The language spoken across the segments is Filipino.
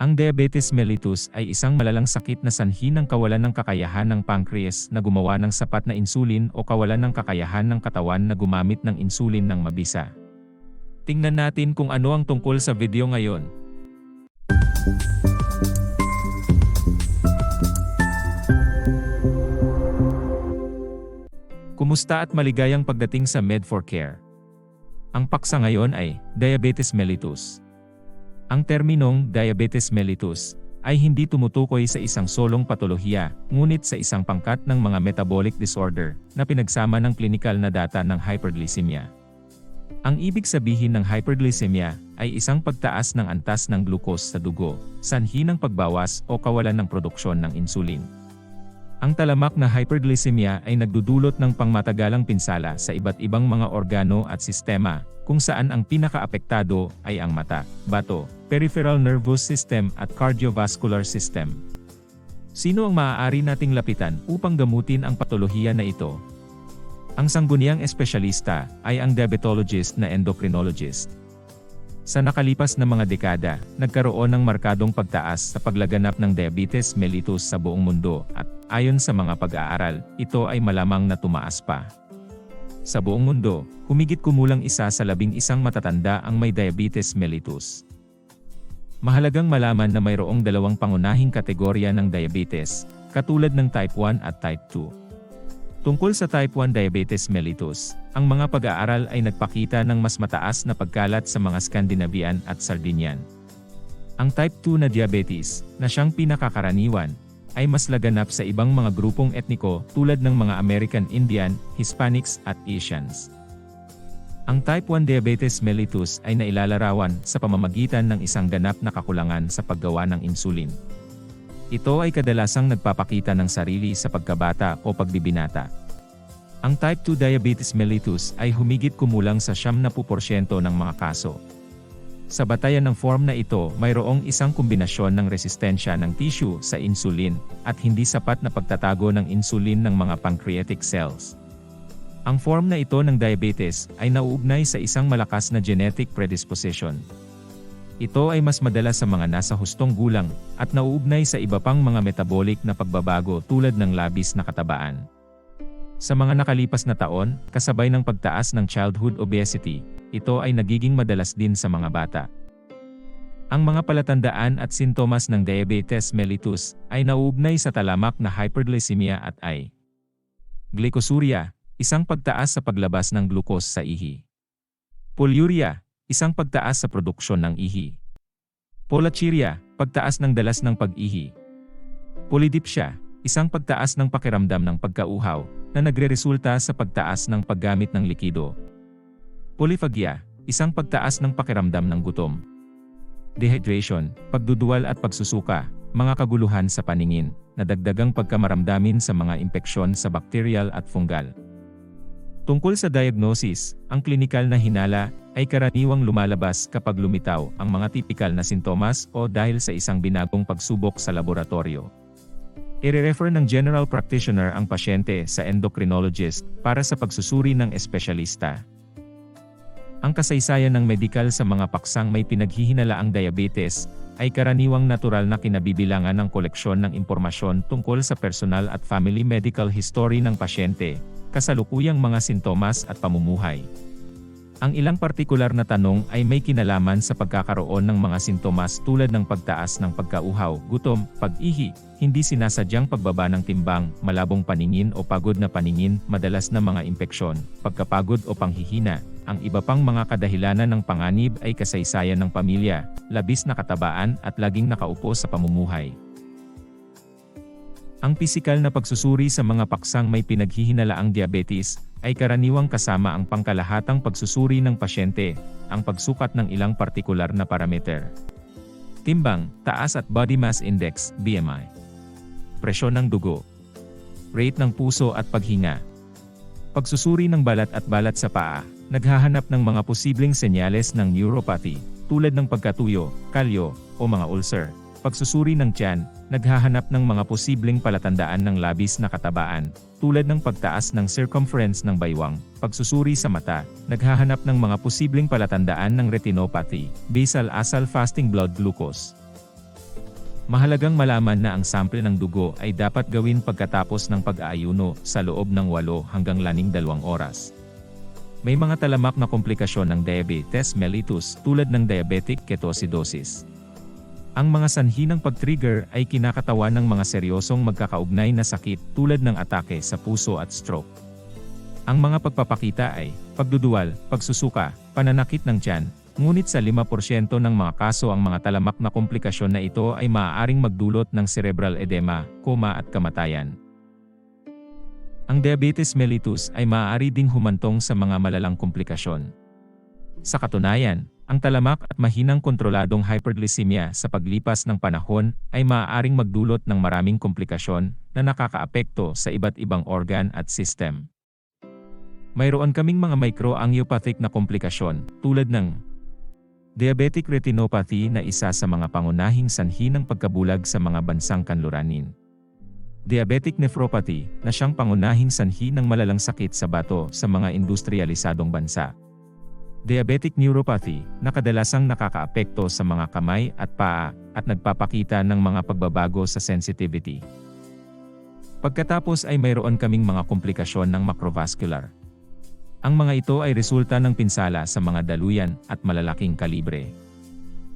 Ang diabetes mellitus ay isang malalang sakit na sanhi ng kawalan ng kakayahan ng pancreas na gumawa ng sapat na insulin o kawalan ng kakayahan ng katawan na gumamit ng insulin ng mabisa. Tingnan natin kung ano ang tungkol sa video ngayon. Kumusta at maligayang pagdating sa Med4Care? Ang paksa ngayon ay diabetes mellitus. Ang terminong diabetes mellitus ay hindi tumutukoy sa isang solong patolohiya, ngunit sa isang pangkat ng mga metabolic disorder na pinagsama ng klinikal na data ng hyperglycemia. Ang ibig sabihin ng hyperglycemia ay isang pagtaas ng antas ng glucose sa dugo, sanhi ng pagbawas o kawalan ng produksyon ng insulin. Ang talamak na hyperglycemia ay nagdudulot ng pangmatagalang pinsala sa iba't ibang mga organo at sistema, kung saan ang pinakaapektado ay ang mata, bato, peripheral nervous system at cardiovascular system. Sino ang maaari nating lapitan upang gamutin ang patolohiya na ito? Ang sangguniang espesyalista ay ang diabetologist na endocrinologist. Sa nakalipas na mga dekada, nagkaroon ng markadong pagtaas sa paglaganap ng diabetes mellitus sa buong mundo at ayon sa mga pag-aaral, ito ay malamang na tumaas pa. Sa buong mundo, humigit kumulang isa sa labing isang matatanda ang may diabetes mellitus. Mahalagang malaman na mayroong dalawang pangunahing kategorya ng diabetes, katulad ng type 1 at type 2. Tungkol sa type 1 diabetes mellitus, ang mga pag-aaral ay nagpakita ng mas mataas na pagkalat sa mga Scandinavian at Sardinian. Ang type 2 na diabetes, na siyang pinakakaraniwan, ay mas laganap sa ibang mga grupong etniko tulad ng mga American Indian, Hispanics at Asians. Ang type 1 diabetes mellitus ay nailalarawan sa pamamagitan ng isang ganap na kakulangan sa paggawa ng insulin. Ito ay kadalasang nagpapakita ng sarili sa pagkabata o pagbibinata. Ang type 2 diabetes mellitus ay humigit kumulang sa 70% ng mga kaso. Sa batayan ng form na ito, mayroong isang kombinasyon ng resistensya ng tissue sa insulin at hindi sapat na pagtatago ng insulin ng mga pancreatic cells. Ang form na ito ng diabetes ay nauugnay sa isang malakas na genetic predisposition. Ito ay mas madalas sa mga nasa hustong gulang at nauugnay sa iba pang mga metabolic na pagbabago tulad ng labis na katabaan. Sa mga nakalipas na taon, kasabay ng pagtaas ng childhood obesity, ito ay nagiging madalas din sa mga bata. Ang mga palatandaan at sintomas ng diabetes mellitus ay nauugnay sa talamak na hyperglycemia at ay glycosuria, isang pagtaas sa paglabas ng glucose sa ihi. Polyuria, isang pagtaas sa produksyon ng ihi. Polachiria, pagtaas ng dalas ng pag-ihi. Polydipsia, isang pagtaas ng pakiramdam ng pagkauhaw na nagreresulta sa pagtaas ng paggamit ng likido. Polyphagia, isang pagtaas ng pakiramdam ng gutom. Dehydration, pagduduwal at pagsusuka, mga kaguluhan sa paningin, nadagdagang pagkamaramdamin sa mga impeksyon sa bacterial at fungal. Tungkol sa diagnosis, ang klinikal na hinala ay karaniwang lumalabas kapag lumitaw ang mga tipikal na sintomas o dahil sa isang binagong pagsubok sa laboratorio. I-refer ng general practitioner ang pasyente sa endocrinologist para sa pagsusuri ng espesyalista. Ang kasaysayan ng medikal sa mga paksang may pinaghihinalaang diabetes ay karaniwang natural na kinabibilangan ng koleksyon ng impormasyon tungkol sa personal at family medical history ng pasyente, kasalukuyang mga sintomas at pamumuhay. Ang ilang partikular na tanong ay may kinalaman sa pagkakaroon ng mga sintomas tulad ng pagtaas ng pagkauhaw, gutom, pag-ihi, hindi sinasadyang pagbaba ng timbang, malabong paningin o pagod na paningin, madalas na mga impeksyon, pagkapagod o panghihina. Ang iba pang mga kadahilanan ng panganib ay kasaysayan ng pamilya, labis na katabaan at laging nakaupo sa pamumuhay. Ang pisikal na pagsusuri sa mga paksang may pinaghihinalaang diabetes ay karaniwang kasama ang pangkalahatang pagsusuri ng pasyente, ang pagsukat ng ilang partikular na parameter. Timbang, taas at body mass index, BMI. Presyon ng dugo. Rate ng puso at paghinga. Pagsusuri ng balat at balat sa paa, naghahanap ng mga posibleng senyales ng neuropathy, tulad ng pagkatuyo, kalyo, o mga ulcer. Pagsusuri ng tiyan, naghahanap ng mga posibleng palatandaan ng labis na katabaan, tulad ng pagtaas ng circumference ng baywang. Pagsusuri sa mata, naghahanap ng mga posibleng palatandaan ng retinopathy, basal asal fasting blood glucose. Mahalagang malaman na ang sample ng dugo ay dapat gawin pagkatapos ng pag-aayuno sa loob ng 8 hanggang 12 oras. May mga talamak na komplikasyon ng diabetes mellitus tulad ng diabetic ketoacidosis. Ang mga sanhi ng pag-trigger ay kinakatawan ng mga seryosong magkakaugnay na sakit tulad ng atake sa puso at stroke. Ang mga pagpapakita ay pagduduwal, pagsusuka, pananakit ng tiyan, Ngunit sa 5% ng mga kaso ang mga talamak na komplikasyon na ito ay maaaring magdulot ng cerebral edema, koma at kamatayan. Ang diabetes mellitus ay maaari ding humantong sa mga malalang komplikasyon. Sa katunayan, ang talamak at mahinang kontroladong hyperglycemia sa paglipas ng panahon ay maaaring magdulot ng maraming komplikasyon na nakakaapekto sa iba't ibang organ at system. Mayroon kaming mga microangiopathic na komplikasyon tulad ng Diabetic retinopathy na isa sa mga pangunahing sanhi ng pagkabulag sa mga bansang kanluranin. Diabetic nephropathy na siyang pangunahing sanhi ng malalang sakit sa bato sa mga industrialisadong bansa. Diabetic neuropathy na kadalasang nakakaapekto sa mga kamay at paa at nagpapakita ng mga pagbabago sa sensitivity. Pagkatapos ay mayroon kaming mga komplikasyon ng macrovascular ang mga ito ay resulta ng pinsala sa mga daluyan at malalaking kalibre.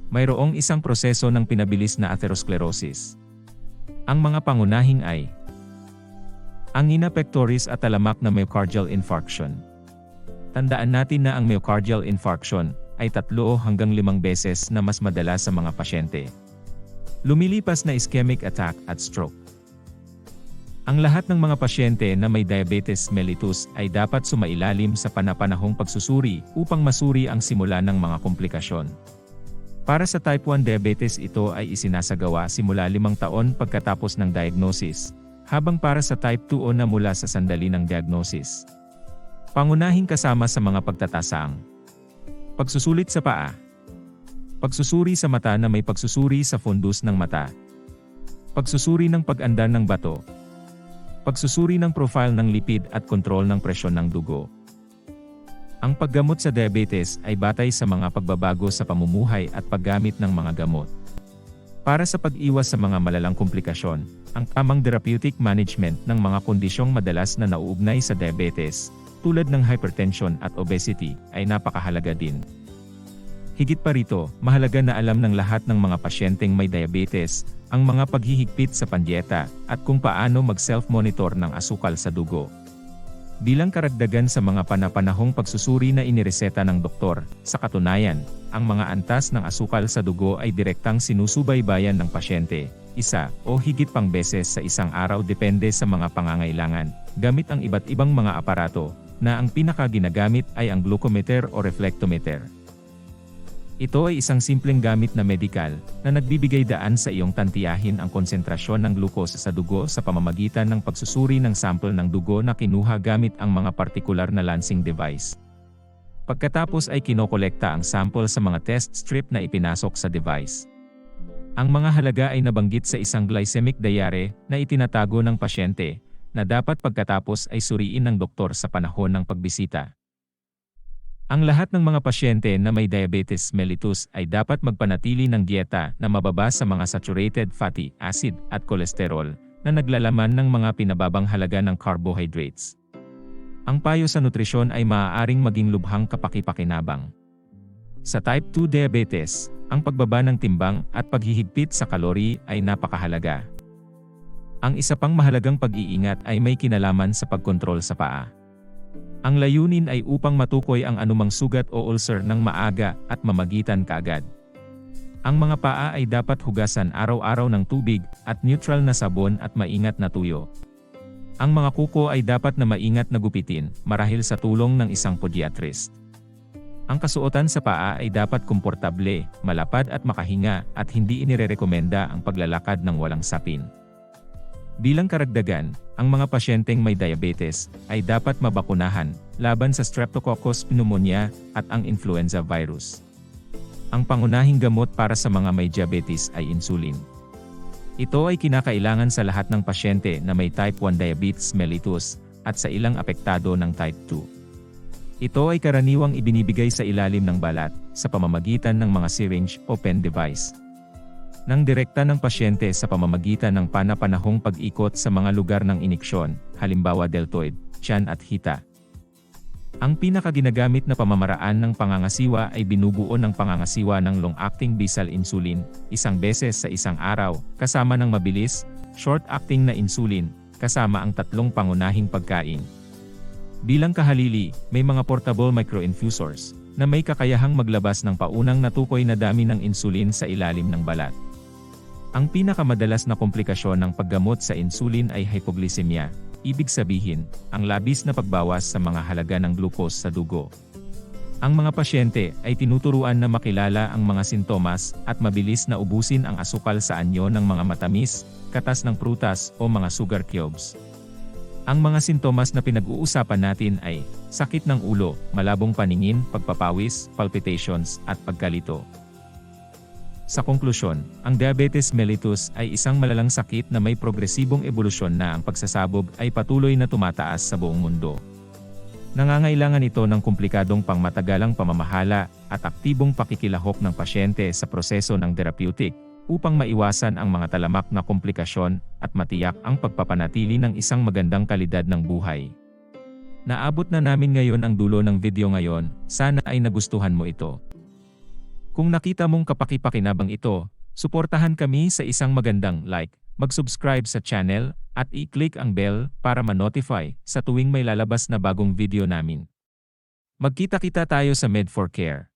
Mayroong isang proseso ng pinabilis na atherosclerosis. Ang mga pangunahing ay angina pectoris at talamak na myocardial infarction. Tandaan natin na ang myocardial infarction ay tatlo hanggang limang beses na mas madalas sa mga pasyente. Lumilipas na ischemic attack at stroke. Ang lahat ng mga pasyente na may diabetes mellitus ay dapat sumailalim sa panapanahong pagsusuri upang masuri ang simula ng mga komplikasyon. Para sa type 1 diabetes ito ay isinasagawa simula limang taon pagkatapos ng diagnosis, habang para sa type 2 o na mula sa sandali ng diagnosis. Pangunahing kasama sa mga pagtatasaang Pagsusulit sa paa Pagsusuri sa mata na may pagsusuri sa fundus ng mata Pagsusuri ng pag-anda ng bato Pagsusuri ng profile ng lipid at kontrol ng presyon ng dugo. Ang paggamot sa diabetes ay batay sa mga pagbabago sa pamumuhay at paggamit ng mga gamot. Para sa pag-iwas sa mga malalang komplikasyon, ang tamang therapeutic management ng mga kondisyong madalas na nauugnay sa diabetes, tulad ng hypertension at obesity, ay napakahalaga din. Higit pa rito, mahalaga na alam ng lahat ng mga pasyenteng may diabetes, ang mga paghihigpit sa pandieta, at kung paano mag-self-monitor ng asukal sa dugo. Bilang karagdagan sa mga panapanahong pagsusuri na inireseta ng doktor, sa katunayan, ang mga antas ng asukal sa dugo ay direktang sinusubaybayan ng pasyente, isa o higit pang beses sa isang araw depende sa mga pangangailangan, gamit ang iba't ibang mga aparato, na ang pinaka ginagamit ay ang glucometer o reflectometer. Ito ay isang simpleng gamit na medikal na nagbibigay daan sa iyong tantiyahin ang konsentrasyon ng glucose sa dugo sa pamamagitan ng pagsusuri ng sample ng dugo na kinuha gamit ang mga partikular na lancing device. Pagkatapos ay kinokolekta ang sample sa mga test strip na ipinasok sa device. Ang mga halaga ay nabanggit sa isang glycemic diary na itinatago ng pasyente na dapat pagkatapos ay suriin ng doktor sa panahon ng pagbisita. Ang lahat ng mga pasyente na may diabetes mellitus ay dapat magpanatili ng dieta na mababa sa mga saturated fatty acid at kolesterol na naglalaman ng mga pinababang halaga ng carbohydrates. Ang payo sa nutrisyon ay maaaring maging lubhang kapakipakinabang. Sa type 2 diabetes, ang pagbaba ng timbang at paghihigpit sa kalori ay napakahalaga. Ang isa pang mahalagang pag-iingat ay may kinalaman sa pagkontrol sa paa. Ang layunin ay upang matukoy ang anumang sugat o ulcer ng maaga at mamagitan kaagad. Ang mga paa ay dapat hugasan araw-araw ng tubig at neutral na sabon at maingat na tuyo. Ang mga kuko ay dapat na maingat na gupitin marahil sa tulong ng isang podiatrist. Ang kasuotan sa paa ay dapat komportable, malapad at makahinga at hindi inirerekomenda ang paglalakad ng walang sapin. Bilang karagdagan, ang mga pasyenteng may diabetes ay dapat mabakunahan laban sa Streptococcus pneumonia at ang influenza virus. Ang pangunahing gamot para sa mga may diabetes ay insulin. Ito ay kinakailangan sa lahat ng pasyente na may type 1 diabetes mellitus at sa ilang apektado ng type 2. Ito ay karaniwang ibinibigay sa ilalim ng balat sa pamamagitan ng mga syringe o pen device ng direkta ng pasyente sa pamamagitan ng panapanahong pag-ikot sa mga lugar ng iniksyon, halimbawa deltoid, tiyan at hita. Ang pinakaginagamit na pamamaraan ng pangangasiwa ay binubuo ng pangangasiwa ng long-acting basal insulin, isang beses sa isang araw, kasama ng mabilis, short-acting na insulin, kasama ang tatlong pangunahing pagkain. Bilang kahalili, may mga portable microinfusors, na may kakayahang maglabas ng paunang natukoy na dami ng insulin sa ilalim ng balat. Ang pinakamadalas na komplikasyon ng paggamot sa insulin ay hypoglycemia, ibig sabihin, ang labis na pagbawas sa mga halaga ng glucose sa dugo. Ang mga pasyente ay tinuturuan na makilala ang mga sintomas at mabilis na ubusin ang asukal sa anyo ng mga matamis, katas ng prutas o mga sugar cubes. Ang mga sintomas na pinag-uusapan natin ay sakit ng ulo, malabong paningin, pagpapawis, palpitations, at pagkalito. Sa konklusyon, ang diabetes mellitus ay isang malalang sakit na may progresibong ebolusyon na ang pagsasabog ay patuloy na tumataas sa buong mundo. Nangangailangan ito ng komplikadong pangmatagalang pamamahala at aktibong pakikilahok ng pasyente sa proseso ng therapeutic upang maiwasan ang mga talamak na komplikasyon at matiyak ang pagpapanatili ng isang magandang kalidad ng buhay. Naabot na namin ngayon ang dulo ng video ngayon, sana ay nagustuhan mo ito. Kung nakita mong kapakipakinabang ito, suportahan kami sa isang magandang like, mag-subscribe sa channel, at i-click ang bell para ma-notify sa tuwing may lalabas na bagong video namin. Magkita-kita tayo sa Med4Care.